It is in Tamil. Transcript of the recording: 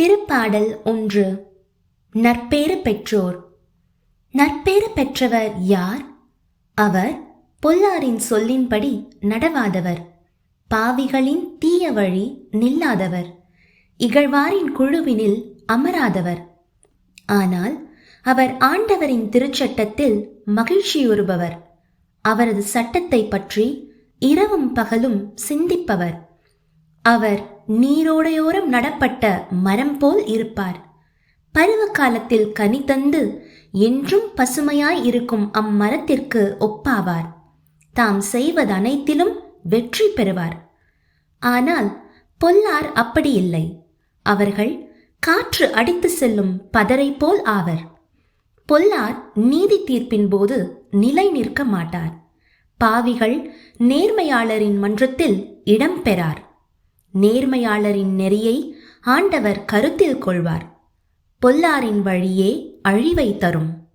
திருப்பாடல் ஒன்று. நற்பேறு பெற்றோர். நற்பேறு பெற்றவர் யார்? அவர் பொல்லாரின் சொல்லின்படி நடவாதவர். பாவிகளின் தீய வழி நில்லாதவர். இகழ்வாரின் குழுவினில் அமராதவர். ஆனால் அவர் ஆண்டவரின் திருச்சட்டத்தில் மகிழ்ச்சியுறுபவர். அவரது சட்டத்தை பற்றி இரவும் பகலும் சிந்திப்பவர். அவர் நீரோடையோரம் நடப்பட்ட மரம் போல் இருப்பார். பருவ காலத்தில் கனி தந்து என்றும் பசுமையாய் இருக்கும் அம்மரத்திற்கு ஒப்பாவார். தாம் செய்வதனைத்திலும் வெற்றி பெறுவார். ஆனால் பொல்லார் அப்படி இல்லை. அவர்கள் காற்று அடித்து செல்லும் பதரை போல் ஆவர். பொல்லார் நீதி தீர்ப்பின் போது நிலை நிற்க மாட்டார். பாவிகள் நேர்மையாளரின் மன்றத்தில் இடம் பெறார். நேர்மையாளரின் நெறியை ஆண்டவர் கருத்தில் கொள்வார். பொல்லாரின் வழியே அழிவை தரும்.